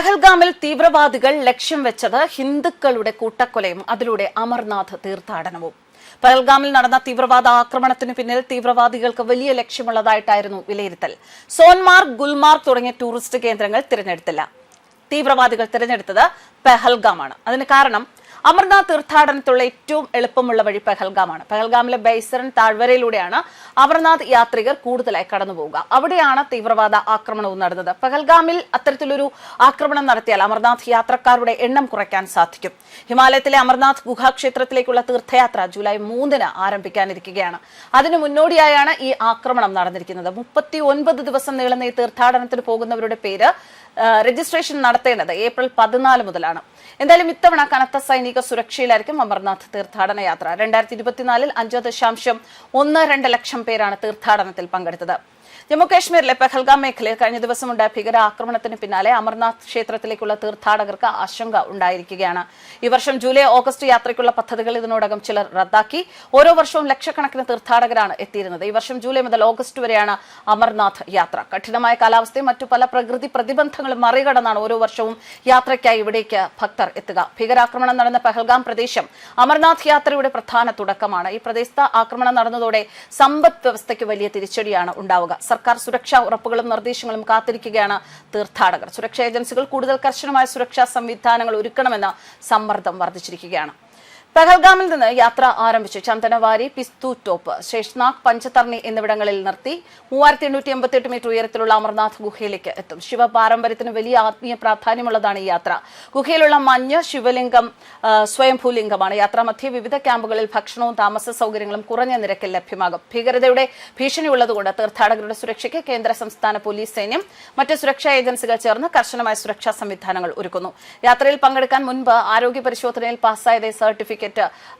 പെഹൽഗാമിൽ തീവ്രവാദികൾ ലക്ഷ്യം വെച്ചത് ഹിന്ദുക്കളുടെ കൂട്ടക്കൊലയും അതിലൂടെ അമർനാഥ് തീർത്ഥാടനവും. പഹൽഗാമിൽ നടന്ന തീവ്രവാദ ആക്രമണത്തിന് പിന്നിൽ തീവ്രവാദികൾക്ക് വലിയ ലക്ഷ്യമുള്ളതായിട്ടായിരുന്നു വിലയിരുത്തൽ. സോൻമാർഗ് ഗുൽമാർഗ് തുടങ്ങിയ ടൂറിസ്റ്റ് കേന്ദ്രങ്ങൾ തിരഞ്ഞെടുത്തില്ല. തീവ്രവാദികൾ തിരഞ്ഞെടുത്തത് പെഹൽഗാമാണ്. അതിന് കാരണം അമർനാഥ് തീർത്ഥാടനത്തിലുള്ള ഏറ്റവും എളുപ്പമുള്ള വഴി പെഹൽഗാമാണ്. പെഹൽഗാമിലെ ബൈസറൻ താഴ്വരയിലൂടെയാണ് അമർനാഥ് യാത്രികർ കൂടുതലായി കടന്നു പോവുക അവിടെയാണ് തീവ്രവാദ ആക്രമണവും നടന്നത്. പെഹൽഗാമിൽ അത്തരത്തിലൊരു ആക്രമണം നടത്തിയാൽ അമർനാഥ് യാത്രക്കാരുടെ എണ്ണം കുറയ്ക്കാൻ സാധിക്കും. ഹിമാലയത്തിലെ അമർനാഥ് ഗുഹാക്ഷേത്രത്തിലേക്കുള്ള തീർത്ഥയാത്ര ജൂലൈ മൂന്നിന് ആരംഭിക്കാനിരിക്കുകയാണ്. അതിനു മുന്നോടിയായാണ് ഈ ആക്രമണം നടന്നിരിക്കുന്നത്. മുപ്പത്തി ഒൻപത് ദിവസം നീളുന്ന ഈ തീർത്ഥാടനത്തിന് പോകുന്നവരുടെ പേര് രജിസ്ട്രേഷൻ നടത്തേണ്ടത് ഏപ്രിൽ പതിനാല് മുതലാണ്. എന്തായാലും ഇത്തവണ കനത്ത സൈനിക സുരക്ഷയിലായിരിക്കും അമർനാഥ് തീർത്ഥാടന യാത്ര. രണ്ടായിരത്തി ഇരുപത്തിനാലിൽ അഞ്ച് ദശാംശം ഒന്ന് രണ്ട് ലക്ഷം പേരാണ് തീർത്ഥാടനത്തിൽ പങ്കെടുത്തത്. ജമ്മു കാശ്മീരിലെ പെഹൽഗാം മേഖലയിൽ കഴിഞ്ഞ ദിവസമുണ്ടായ ഭീകരാക്രമണത്തിന് പിന്നാലെ അമർനാഥ് ക്ഷേത്രത്തിലേക്കുള്ള തീർത്ഥാടകർക്ക് ആശങ്ക ഉണ്ടായിരിക്കുകയാണ്. ഈ വർഷം ജൂലൈ ഓഗസ്റ്റ് യാത്രയ്ക്കുള്ള പദ്ധതികൾ ഇതിനോടകം ചിലർ റദ്ദാക്കി. ഓരോ വർഷവും ലക്ഷക്കണക്കിന് തീർത്ഥാടകരാണ് എത്തിയിരുന്നത്. ഈ വർഷം ജൂലൈ മുതൽ ഓഗസ്റ്റ് വരെയാണ് അമർനാഥ് യാത്ര. കഠിനമായ കാലാവസ്ഥയും മറ്റു പല പ്രകൃതി പ്രതിബന്ധങ്ങളും മറികടന്നാണ് ഓരോ വർഷവും യാത്രയ്ക്കായി ഇവിടേക്ക് ഭക്തർ എത്തുക. ഭീകരാക്രമണം നടന്ന പെഹൽഗാം പ്രദേശം അമർനാഥ് യാത്രയുടെ പ്രധാന തുടക്കമാണ്. ഈ പ്രദേശത്ത് ആക്രമണം നടന്നതോടെ സമ്പദ് വ്യവസ്ഥയ്ക്ക് വലിയ തിരിച്ചടിയാണ് ഉണ്ടാവുക. സർക്കാർ സുരക്ഷാ ഉറപ്പുകളും നിർദ്ദേശങ്ങളും കാത്തിരിക്കുകയാണ് തീർത്ഥാടകർ. സുരക്ഷാ ഏജൻസികൾ കൂടുതൽ കർശനമായ സുരക്ഷാ സംവിധാനങ്ങൾ ഒരുക്കണമെന്ന് സമ്മർദ്ദം വർദ്ധിച്ചിരിക്കുകയാണ്. പെഹൽഗാമിൽ നിന്ന് യാത്ര ആരംഭിച്ചു. ചന്ദനവാരി പിസ്തു ടോപ്പ് ശേഷ്നാഗ് പഞ്ചതർണി എന്നിവിടങ്ങളിൽ നിർത്തി മൂവായിരത്തി എണ്ണൂറ്റി എൺപത്തി എട്ട് മീറ്റർ ഉയരത്തിലുള്ള അമർനാഥ് ഗുഹയിലേക്ക് എത്തും. ശിവ പാരമ്പര്യത്തിന് വലിയ ആത്മീയ പ്രാധാന്യമുള്ളതാണ് ഈ യാത്ര. ഗുഹയിലുള്ള മഞ്ഞ് ശിവലിംഗം സ്വയംഭൂലിംഗമാണ്. യാത്രാമധ്യേ വിവിധ ക്യാമ്പുകളിൽ ഭക്ഷണവും താമസ സൗകര്യങ്ങളും കുറഞ്ഞ നിരക്കിൽ ലഭ്യമാകും. ഭീകരതയുടെ ഭീഷണി ഉള്ളതുകൊണ്ട് തീർത്ഥാടകരുടെ സുരക്ഷയ്ക്ക് കേന്ദ്ര സംസ്ഥാന പോലീസ് സൈന്യം മറ്റ് സുരക്ഷാ ഏജൻസികൾ ചേർന്ന് കർശനമായ സുരക്ഷാ സംവിധാനങ്ങൾ ഒരുക്കുന്നു. യാത്രയിൽ പങ്കെടുക്കാൻ മുൻപ് ആരോഗ്യ പരിശോധനയിൽ പാസ്സായതേ സർട്ടിഫിക്കറ്റ്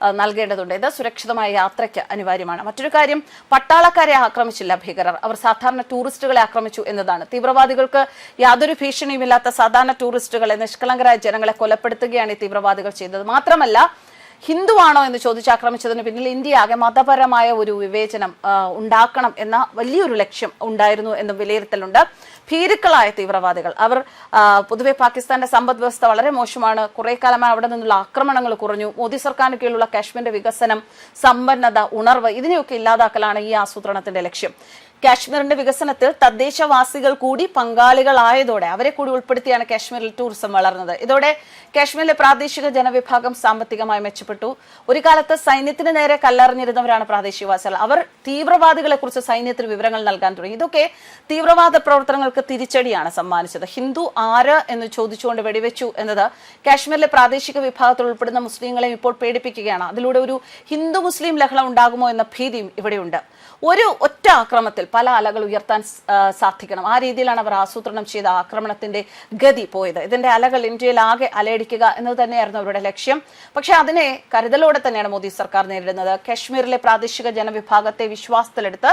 ആ, നൽകേണ്ടതുണ്ട്. ഇത് സുരക്ഷിതമായ യാത്രയ്ക്ക് അനിവാര്യമാണ്. മറ്റൊരു കാര്യം പട്ടാളക്കാരെ ആക്രമിച്ചില്ല ഭീകരർ. അവർ സാധാരണ ടൂറിസ്റ്റുകളെ ആക്രമിച്ചു എന്നതാണ്. തീവ്രവാദികൾക്ക് യാതൊരു ഭീഷണിയുമില്ലാത്ത സാധാരണ ടൂറിസ്റ്റുകളെ നിഷ്കളങ്കരായ ജനങ്ങളെ കൊലപ്പെടുത്തുകയാണ് ഈ തീവ്രവാദികൾ ചെയ്തത്. മാത്രമല്ല ഹിന്ദുവാണോ എന്ന് ചോദിച്ച് ആക്രമിച്ചതിന് പിന്നിൽ ഇന്ത്യ ആകെ മതപരമായ ഒരു വിവേചനം ഉണ്ടാക്കണം എന്ന വലിയൊരു ലക്ഷ്യം ഉണ്ടായിരുന്നു എന്നും വിലയിരുത്തലുണ്ട്. ഭീരുക്കളായ തീവ്രവാദികൾ. അവർ പൊതുവെ പാകിസ്ഥാന്റെ സമ്പദ് വ്യവസ്ഥ വളരെ മോശമാണ്. കുറെ കാലമായി അവിടെ നിന്നുള്ള ആക്രമണങ്ങൾ കുറഞ്ഞു. മോദി സർക്കാരിന് കീഴിലുള്ള കാശ്മീരിന്റെ വികസനം സമ്പന്നത ഉണർവ് ഇതിനെയൊക്കെ ഇല്ലാതാക്കലാണ് ഈ ആസൂത്രണത്തിന്റെ ലക്ഷ്യം. കാശ്മീരിന്റെ വികസനത്തിൽ തദ്ദേശവാസികൾ കൂടി പങ്കാളികളായതോടെ അവരെ കൂടി ഉൾപ്പെടുത്തിയാണ് കാശ്മീരിൽ ടൂറിസം വളർന്നത്. ഇതോടെ കാശ്മീരിലെ പ്രാദേശിക ജനവിഭാഗം സാമ്പത്തികമായി മെച്ചപ്പെട്ടു. ഒരു കാലത്ത് സൈന്യത്തിന് നേരെ കല്ലെറിഞ്ഞിരുന്നവരാണ് പ്രാദേശികവാസികൾ. അവർ തീവ്രവാദികളെ കുറിച്ച് സൈന്യത്തിന് വിവരങ്ങൾ നൽകാൻ തുടങ്ങി. ഇതൊക്കെ തീവ്രവാദ പ്രവർത്തനങ്ങൾക്ക് തിരിച്ചടിയാണ് സമ്മാനിച്ചത്. ഹിന്ദു ആര് എന്ന് ചോദിച്ചുകൊണ്ട് വെടിവെച്ചു എന്നത് കാശ്മീരിലെ പ്രാദേശിക വിഭാഗത്തിൽ ഉൾപ്പെടുന്ന മുസ്ലിങ്ങളെ ഇപ്പോൾ പേടിപ്പിക്കുകയാണ്. അതിലൂടെ ഒരു ഹിന്ദു മുസ്ലിം ലഹള ഉണ്ടാകുമോ എന്ന ഭീതിയും ഇവിടെയുണ്ട്. ഒരു ഒറ്റ ആക്രമണത്തിൽ പല അലകൾ ഉയർത്താൻ സാധിക്കണം. ആ രീതിയിലാണ് അവർ ആസൂത്രണം ചെയ്ത ആക്രമണത്തിന്റെ ഗതി പോയത്. ഇതിന്റെ അലകൾ ഇന്ത്യയിൽ ആകെ അലയടിക്കുക എന്നത് തന്നെയായിരുന്നു അവരുടെ ലക്ഷ്യം. പക്ഷേ അതിനെ കരുതലോടെ തന്നെയാണ് മോദി സർക്കാർ നേരിടുന്നത്. കശ്മീരിലെ പ്രാദേശിക ജനവിഭാഗത്തെ വിശ്വാസത്തിലെടുത്ത്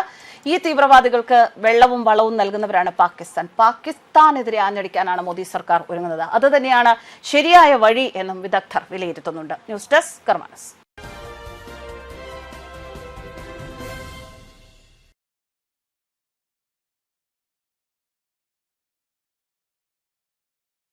ഈ തീവ്രവാദികൾക്ക് വെള്ളവും വളവും നൽകുന്നവരാണ് പാകിസ്ഥാൻ. പാകിസ്ഥാനെതിരെ ആഞ്ഞടിക്കാനാണ് മോദി സർക്കാർ ഒരുങ്ങുന്നത്. അത് തന്നെയാണ് ശരിയായ വഴി എന്നും വിദഗ്ധർ വിലയിരുത്തുന്നുണ്ട്. News desk കർമാനസ്.